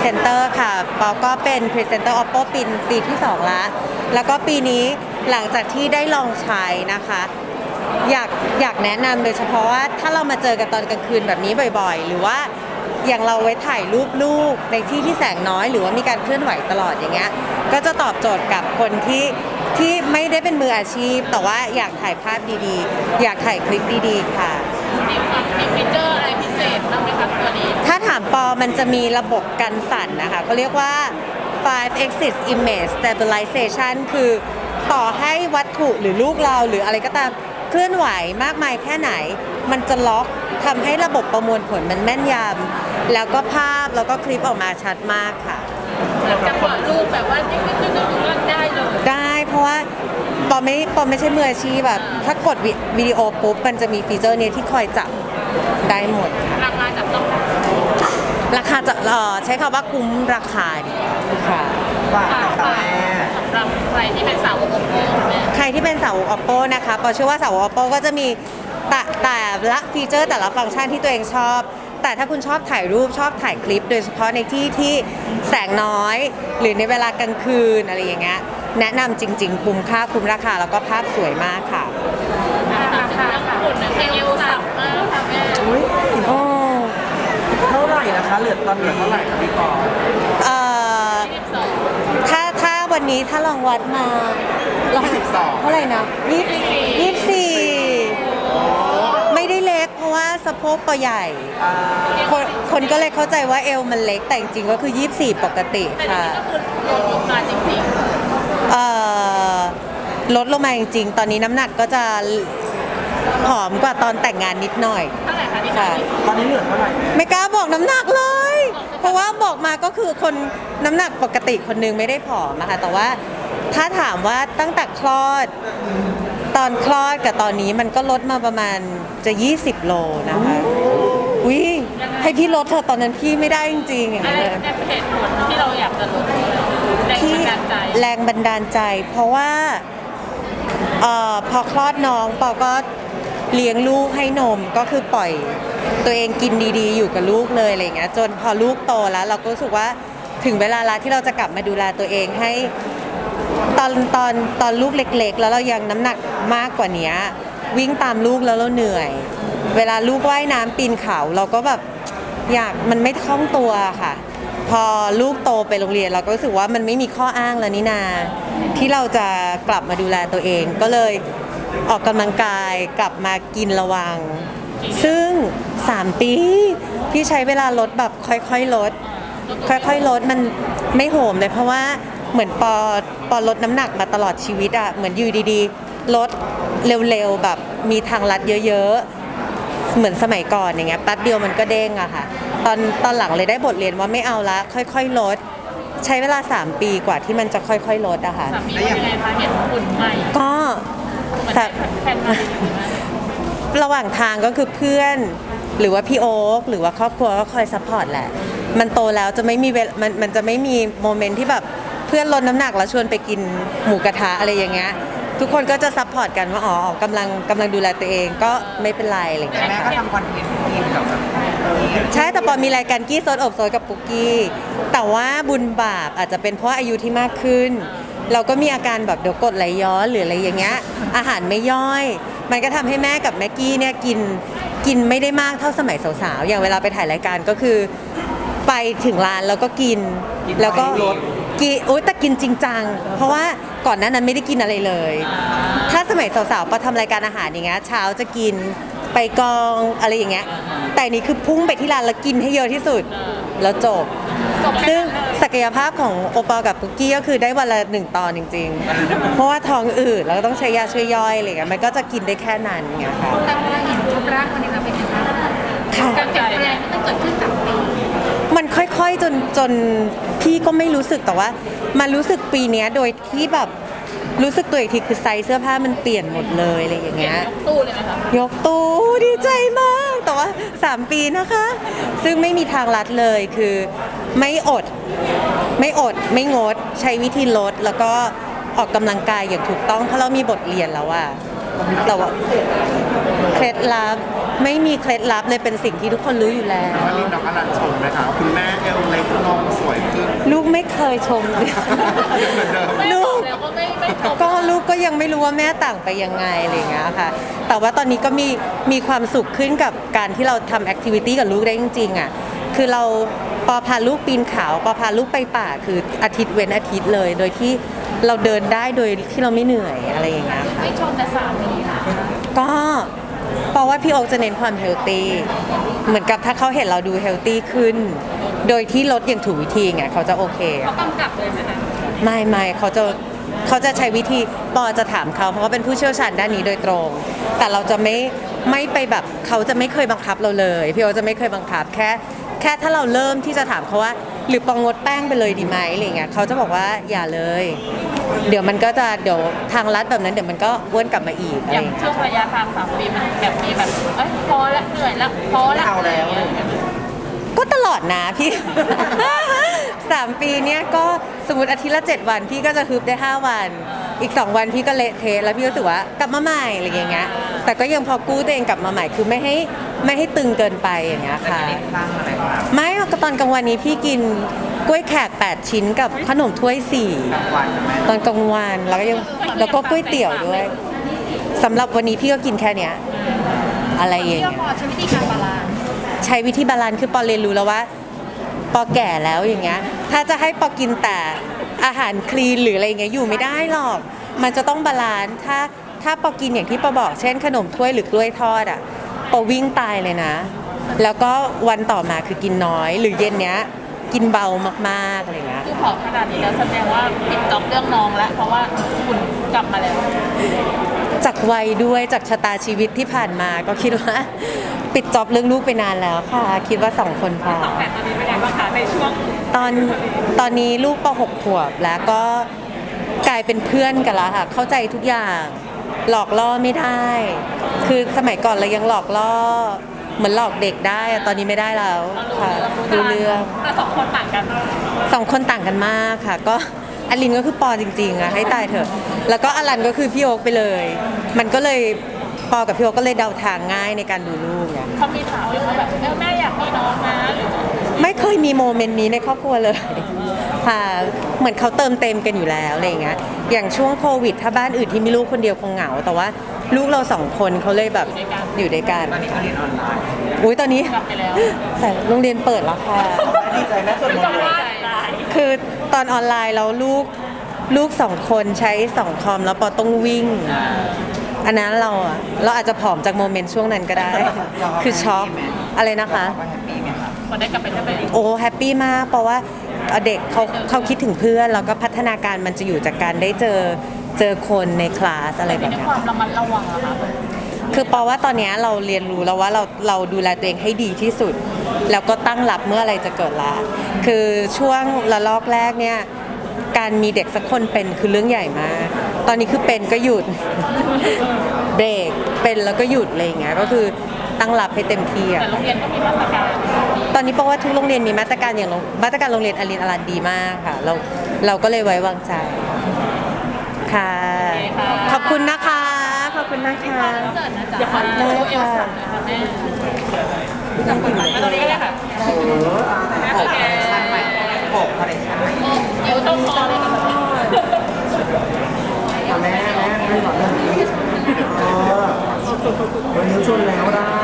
เซนเตอร์ค่ะปอก็เป็นพรีเซนเตอร์ oppo ปีปีที่2แล้ว แล้วก็ปีนี้หลังจากที่ได้ลองใช้นะคะ อยากอยากแนะนำโดยเฉพาะว่าถ้าเรามาเจอกันตอนกลางคืนแบบนี้บ่อยๆ หรือว่าอย่างเราไว้ถ่ายรูปลูกในที่ที่แสงน้อย หรือว่ามีการเคลื่อนไหวตลอดอย่างเงี้ย ก็จะตอบโจทย์กับคนที่ที่ไม่ได้เป็นมืออาชีพ แต่ว่าอยากถ่ายภาพดีๆ อยากถ่ายคลิปดีๆ ค่ะมีความมีฟีเจอร์อะไร บ้างไหมครับตัวนี้ ถ้าถามปอมันจะมีระบบกันสั่นนะคะเขาเรียกว่า five axis image stabilization คือต่อให้วัตถุหรือลูกเราหรืออะไรก็ตามเคลื่อนไหวมากมายแค่ไหน มันจะล็อกทำให้ระบบประมวลผลมันแม่นยำแล้วก็ภาพแล้วก็คลิปออกมาชัดมากค่ะจังหวะรูปแบบว่านิ่งๆก็รู้ว่าได้เลยได้เพราะว่าปอไม่ปอไม่ใช่มืออาชีพแบบถ้ากดวิวิดีโอปุ๊บมันจะมีฟีเจอร์เนี้ยที่คอยจับ ได้หมดราคาจับต้องราคาจะเอ่อใช้คำว่าคุ้มราคาดีค่ะ ฝากฝากกับฝากแม่ สำหรับใครที่เป็นสาวกโอโก้แม่ ใครที่เป็นสาวก oppo นะคะปอเชื่อว่าสาวก oppo ก็จะมีแต่แต่ละฟีเจอร์แต่ละฟังก์ชันที่ตัวเองชอบ แต่ถ้าคุณชอบถ่ายรูปชอบถ่ายคลิป โดยเฉพาะในที่ที่แสงน้อย หรือในเวลากลางคืนอะไรอย่างเงี้ย แนะนำจริง ๆ คุ้มค่าคุ้มราคาแล้วก็ภาพสวยมากค่ะ ราคาหุ่นนะเอวสับมากค่ะแม่ อุ้ย โอ้ เท่าไหร่นะคะ เหลือตอนเหลือเท่าไหร่คะพี่ปอเอ่อถ้าถ้าวันนี้ถ้าลองวัดมาลองเท่าไหร่นะยี่ยี่สี่ไม่ได้เล็กเพราะว่าสะโพกปอใหญ่ คนคนก็เลยเข้าใจว่าเอวมันเล็กแต่จริงก็คือ24ปกติค่ะลดลงมาจริงเอ่อลดลงมาจริงๆ ตอนนี้น้ำหนักก็จะผอมกว่าตอนแต่งงานนิดหน่อย คะที่ค่ะ ตอนนี้เหลือเท่าไหร่แม่ไม่กล้าบอกน้ำหนักเลย เพราะว่าบอกมาก็คือคนน้ำหนักปกติคนหนึงไม่ได้ผอมอะค่ะ แต่ว่าถ้าถามว่าตั้งแต่คลอด ตอนคลอดกับตอนนี้มันก็ลดมาประมาณจะ 20 โลนะคะวิให้พี่ลดเถอะตอนนั้นพี่ไม่ได้จริงๆอย่างอะไรนั้นเลยเป็นเหตุผลที่เราอยากจะลดแรงที่บันดาลใจ แรงบันดาลใจ เพราะว่าเอ่อพอคลอดน้องปอก็ เลี้ยงลูกให้นมก็คือปล่อยตัวเองกินดีๆ อยู่กับลูกเลยอะไรเงี้ยจนพอลูกโตแล้ว เราก็รู้สึกว่าถึงเวลาละที่เราจะกลับมาดูแลตัวเองให้ตอนตอนตอนลูกเล็ก ๆ แล้วเรายังน้ำหนักมากกว่านี้วิ่งตามลูกแล้วเราเหนื่อย เวลาลูกว่ายน้ำปีนเขาเราก็แบบอยากมันไม่คล่องตัวค่ะ พอลูกโตไปโรงเรียนเราก็รู้สึกว่ามันไม่มีข้ออ้างแล้วนี่นา ที่เราจะกลับมาดูแลตัวเองก็เลย ออกกำลังกายกลับมากินระวัง ซึ่ง 3 ปีพี่ใช้เวลาลดแบบค่อยๆลด ค่อยๆลดมันไม่โหมเลยเพราะว่าเหมือนปอปอลดน้ำหนักมาตลอดชีวิตอะเหมือนอยู่ดีๆ ลดเร็วๆแบบมีทางลัดเยอะๆ เหมือนสมัยก่อนอย่างเงี้ยแป๊บเดียวมันก็เด้งอะค่ะ ตอนตอนหลังเลยได้บทเรียนว่าไม่เอาละค่อยๆลด ใช้เวลา 3 ปีกว่าที่มันจะค่อยๆลดอะค่ะ สามีว่ายังไงคะเห็นหุ่นใหม่ก็มันสะได้ แผนมาดีไหมระหว่างทางก็คือเพื่อน หรือว่าพี่โอ๊คหรือว่าครอบครัวก็คอยซัพพอร์ตแหละ มันโตแล้วจะไม่มีเวลมันมันจะไม่มีโมเมนต์ที่แบบเพื่อนลดน้ำหนักแล้วชวนไปกินหมูกระทะอะไรอย่างเงี้ยทุกคนก็จะซัพพอร์ตกันว่าอ๋อออกกำลังกำลังดูแลตัวเองก็ไม่เป็นไรอะไรอย่างแต่เงี้ย แม่ค่ะก็ทำคอนเทนต์กินกับแบบใช่แต่ปอมีรายการกี้ซดอบซดกับปุกกี้ แต่ว่าบุญบาปอาจจะเป็นเพราะอายุที่มากขึ้น เราก็มีอาการแบบเดี๋ยวกดไหลย้อนหรืออะไรอย่างเงี้ยอาหารไม่ย่อย มันก็ทำให้แม่กับแม่กี้เนี่ยกินกินไม่ได้มากเท่าสมัยสาวๆอย่างเวลาไปถ่ายรายการก็คือ ไปถึงร้านแล้วก็กินแล้วก็กินโอ๊ยแต่กินจริงจัง เพราะว่าก่อนหน้านั้นไม่ได้กินอะไรเลย ถ้าสมัยสาวๆปอทำรายการอาหารอย่างเงี้ยเช้าจะกินไปกองอะไรอย่างเงี้ยแต่อันนี้คือพุ่งไปที่ร้านแล้วกินให้เยอะที่สุด แล้วจบ ซึ่งศักยภาพของโอปอลกับปุกกี้ก็คือได้วันละหนึ่งตอนจริง ๆ เพราะว่าท้องอืดแล้วก็ต้องใช้ยาช่วยย่อยอะไรเงี้ยมันก็จะกินได้แค่นั้นเงี้ยค่ะแต่ว่าเห็นรูปร่างวันนี้เราเป็นยังไงค่ะการเปลี่ยนแปลงที่มันเกิดขึ้นสามปีมันค่อยๆจนจนพี่ก็ไม่รู้สึกแต่ว่า มันรู้สึกปีเนี้ยโดยที่แบบรู้สึกตัวอีกทีคือไซส์เสื้อผ้ามันเปลี่ยนหมดเลยอะไรอย่างเปลี่ยนเงี้ยยกตู้เลยไหมคะยกตู้ดีใจมาก แต่ว่า 3 ปีนะคะ ซึ่งไม่มีทางลัดเลยคือไม่อด ไม่อดไม่งด ใช้วิธีลด แล้วก็ออกกำลังกายอย่างถูกต้องเพราะเรามีบทเรียนแล้วอะแต่ว่าเคล็ดลับ ไม่มีเคล็ดลับเลยเป็นสิ่งที่ทุกคนรู้อยู่แล้ว ว่าลินน้องอลันชมไหมคะคุณแม่เอวเล็กลงสวยขึ้นลูกไม่เคยชมเลยเหมือนเดิมไม่ลูบอกกแล้วก็ไม่ไม่ชมก็ลูกก็ยังไม่รู้ว่าแม่ต่างไปยังไงอะไรอย่างเงี้ยค่ะ แต่ว่าตอนนี้ก็มีมีความสุขขึ้นกับการที่เราทำแอคทิวิตี้กับลูกได้จริงๆอะ คือเราปอพาลูกปีนเขาปอพาลูกไปป่าคืออาทิตย์เว้นอาทิตย์เลย โดยที่เราเดินได้โดยที่เราไม่เหนื่อยอะไรอย่างเงี้ยค่ะ ไม่ชมแต่สามีค่ะก็ เพราะว่าพี่โอ๊คจะเน้นความเฮลตี้เหมือนกับถ้าเขาเห็นเราดูเฮลตี้ขึ้น โดยที่ลดอย่างถูกวิธีไงเขาจะโอเค เขากำกับเลยไหมคะไม่ไม่เขาจะเขาจะใช้วิธีปอจะถามเขาเพราะว่าเป็นผู้เชี่ยวชาญด้านนี้โดยตรง แต่เราจะไม่ไม่ไปแบบเขาจะไม่เคยบังคับเราเลยพี่โอจะไม่เคยบังคับแค่แค่ถ้าเราเริ่มที่จะถามเขาว่า หรือปองงดแป้งไปเลยดีไหมอะไรเงี้ยเขาจะบอกว่าอย่าเลย เดี๋ยวมันก็จะเดี๋ยวทางลัดแบบนั้นเดี๋ยวมันก็อ้วนกลับมาอีกอะไรอย่างเงี้ย ช่วงระยะทางสามปีมันแบบมีแบบเอ้ยพอละเหนื่อยละพอละเอาแล้ว อะไรอย่างเงี้ยก็ตลอดนะพี่ สามปีเนี้ยก็สมมติอาทิตย์ละเจ็ดวันพี่ก็จะฮึบได้5วัน อีก2วันพี่ก็เละเทะแล้วพี่รู้สึกว่ากลับมาใหม่อะไรอย่างเงี้ย แต่ก็ยังพอกู้ตัวเองกลับมาใหม่คือไม่ให้ไม่ให้ตึงเกินไปอย่างเงี้ยค่ะ ตั้งอะไรบ้างไม่ก็ตอนกลางวันนี้พี่กินก ล้วยแขก 8 ชิ้นกับขนมถ้วยวันใช่ไหม4ตอนกลางวันแล้วก็ยังแล้วก็ก๋วยเตี๋ยวด้วยสำหรับวันนี้พี่ก็กินแค่เนี้ยอะไรอย่างเงี้ยพอใช้วิธีการบาลานซ์ใช้วิธีบาลานซ์คือปอเรียนรู้แล้วว่า ปอแก่แล้วอย่างเงี้ย ถ้าจะให้ปอกินแต่อาหารคลีนหรืออะไรอย่างเงี้ยอยู่ไม่ได้หรอก มันจะต้องบาลานซ์ถ้าถ้าปอกินอย่างที่ปอบอกเช่น ขนมถ้วยหรือกล้วยทอดอะปอวิ่งตายเลยนะ แล้วก็วันต่อมาคือกินน้อย หรือเย็นเนี้ย กินเบามากๆอะไรเงี้ย คือผอมขนาดนี้แล้วแสดงว่าปิดจ็อบเรื่องน้องแล้ว เพราะว่าคุณกลับมาแล้ว จากวัยด้วยจากชะตาชีวิตที่ผ่านมาก็คิดว่า ปิดจ็อบเรื่องลูกไปนานแล้วค่ะ คิดว่าสองคนพอแต่ตอนนี้เป็นไงบ้างคะในช่วงตอนตอนนี้ลูกป .6 ขวบแล้วก็กลายเป็นเพื่อนกันแล้วค่ะ เข้าใจทุกอย่างหลอกล่อไม่ได้ คือสมัยก่อนเรายังหลอกล่อ เหมือนหลอกเด็กได้อะตอนนี้ไม่ได้แล้วค่ะรู้เรื่องแต่สองคนต่างกันสองคนต่างกันมากค่ะ ก็อลินก็คือปอจริงๆอะให้ตายเถอะ แล้วก็อลันก็คือพี่โอ๊คไปเลย มันก็เลยปอกับพี่โอ๊คก็เลยเดาทางง่ายในการดูลูกเนี่ยเขามีถามไหมว่าแบบเออแม่อยากมีน้องนะหรือไม่เคยมีโมเมนต์นี้ในครอบครัวเลย ค่ะเหมือนเขาเติมเต็มกันอยู่แล้วอะไรอย่างเงี้ยอย่างช่วงโควิด ถ้าบ้านอื่นที่มีลูกคนเดียวคงเหงา แต่ว่าลูกเราสองคนเขาเลยแบบอยู่ด้วยกันตอนนี้เขาเรียนออนไลน์อุ้ยตอนนี้กลับไปแล้วแต่โรงเรียนเปิดแล้วค่ะดีใจแม่ส่วนมจะนต์ว่าได้คือตอนออนไลน์แล้วลูกลูกสองคนใช้สองคอมแล้วปอต้องวิ่ง อันนั้นเราอะเราอาจจะผอมจากโมเมนต์ช่วงนั้นก็ได้ คือช็อกอะไรนะคะว่าแฮปปี้ไหมครับพอได้กลับไปจะเป็นอีกโอ้แฮปปี้มากเพราะว่า เด็กเขาเขาคิดถึงเพื่อน แล้วก็พัฒนาการมันจะอยู่จากการได้เจอเจอคนในคลาสอะไรแบบในเนี้ยความระมัดระวังอะค่ะคือเพราะว่าตอนเนี้ยเราเรียนรู้แล้วว่าเราเราดูแลตัวเองให้ดีที่สุด แล้วก็ตั้งรับเมื่ออะไรจะเกิดละคือช่วงระลอกแรกเนี่ยการมีเด็กสักคนเป็นคือเรื่องใหญ่มาก ตอนนี้คือเป็นก็หยุดเบรกเป็นแล้วก็หยุดอะไรอย่างเงี้ยก็คือ ตั้งรับให้เต็มที่อะแต่โรงเรียนก็มีมาตรการตอนนี้เพราะว่าทุกโรงเรียนมีมาตรการอย่างโรงมาตรการโรงเรียนอลินอลันดีมากค่ะ เราเราก็เลยไว้วางใจค่ะ ขอบคุณนะคะ ขอบคุณนะคะ เสิร์ตนะจ๊ะเดี๋ยวขอดูเอลสันหน่อยค่ะแม่จับกดบัตรมาตรงนี้ก็ได้ค่ะเอออ่าหกคอลเลคชันใหม่หกคอลเลคชันใหม่เอวต้องคอเลยค่ะอะแม่แม่แม่สอนเรื่องนี้เออวันนี้ชวนแล้วได้